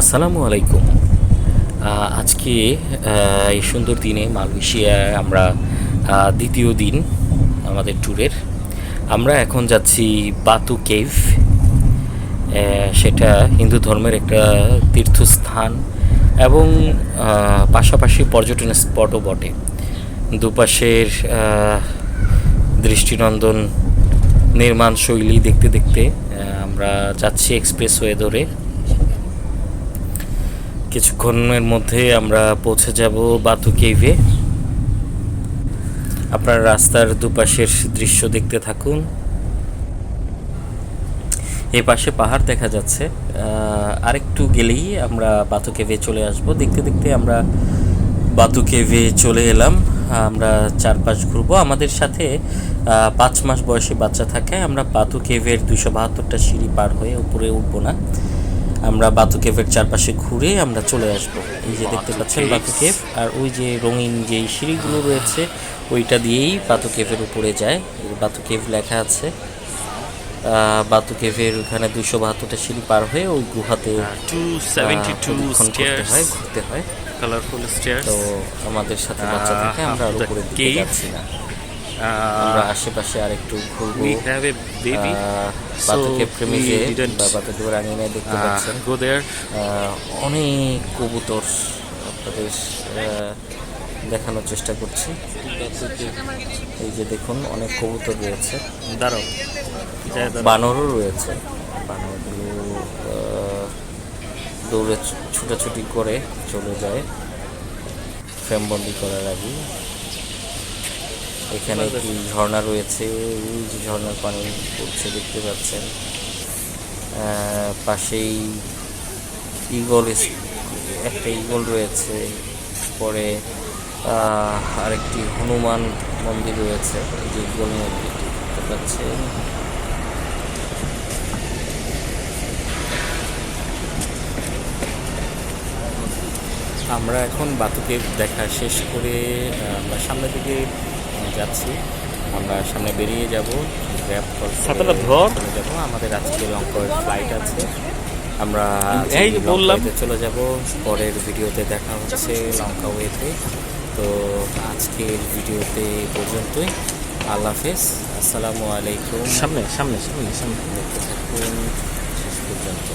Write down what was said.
আসসালামু আলাইকুম। আজকে এই সুন্দর দিনে মালয়েশিয়ায় আমরা দ্বিতীয় দিন আমাদের ট্যুরের। আমরা এখন যাচ্ছি বাতু কেভ সেটা হিন্দু ধর্মের একটা তীর্থস্থান এবং পাশাপাশি পর্যটন স্পটও বটে। দুপাশের দৃষ্টিনন্দন নির্মাণ শৈলী দেখতে দেখতে আমরা যাচ্ছি এক্সপ্রেস এক্সপ্রেসওয়ে ধরে। কিছুক্ষণের মধ্যে আমরা পৌঁছে যাব বাতু কেভে। আপনার রাস্তার দুপাশের দৃশ্য দেখতে থাকুন। এ পাশে পাহাড় দেখা যাচ্ছে। আরেকটু গেলেই আমরা বাতু কেভে চলে আসব। দেখতে দেখতে আমরা বাতু কেভে চলে এলাম। আমরা চারপাশ ঘুরবো। আমাদের সাথে পাঁচ মাস বয়সী বাচ্চা থাকে। আমরা বাতু কেভের দুশো বাহাত্তরটা সিঁড়ি পার হয়ে উপরে উঠবো না। আমরা বাতু কেভের চারপাশে ঘুরে আমরা চলে আসব। এই যে দেখতে পাচ্ছেন বাতু কেভ আর ওই যে রঙিন যে সিঁড়িগুলো রয়েছে ওইটা দিয়েই বাতু কেভের উপরে যায়। বাতু কেভ লেখা আছে। বাতু কেভের ওখানে দুশো বাহাত্তরটা সিঁড়ি পার হয়ে ওই গুহাতে আহ, 272 প্রদক্ষিণ করতে হয় ঘুরতে হয়। Stairs. তো আমাদের সাথে বাচ্চা থাকে আমরা আর উপরে যাচ্ছি না। আমরা আশেপাশে আরেকটু ঘুরবো। We have a baby, ah, so প্রেমিজে বা বাতুকের আঙিনায় দেখতে uh, পাচ্ছেন। there. আহ, অনেক কবুতর আপনাদের দেখানোর চেষ্টা করছি। এই যে দেখুন অনেক কবুতর রয়েছে। দাঁড়াও। বানরও রয়েছে। বানরগুলো আহ, দৌড়ে ছুটাছুটি করে চলে যায়। ফ্রেমবন্দি করার আগে এখানে একটি ঝর্ণা রয়েছে? যে ঝর্ণার পানি পড়ছে, দেখতে পাচ্ছেন। পাশেই ইগল একটা ইগল রয়েছে। পরে আরেকটি হনুমান মন্দির রয়েছে। যে ইগল মন্দিরটি দেখতে পাচ্ছেন। আমরা এখন বাতুকে দেখা শেষ করে সামনের দিকে যাচ্ছি। আমরা সামনে বেরিয়ে যাব। গ্র্যাব যাব। আমাদের আজকে লঙ্কার ফ্লাইট আছে। আমরা এই বললাম। চলে যাব। পরের ভিডিওতে দেখা হচ্ছে লঙ্কা ওয়েতে তো আজকের ভিডিওতে পর্যন্তই। আল্লাহ হাফেজ। আসসালামু আলাইকুম। সামনে সামনে সামনে সামনে। দেখতে থাকুন। শেষ পর্যন্ত।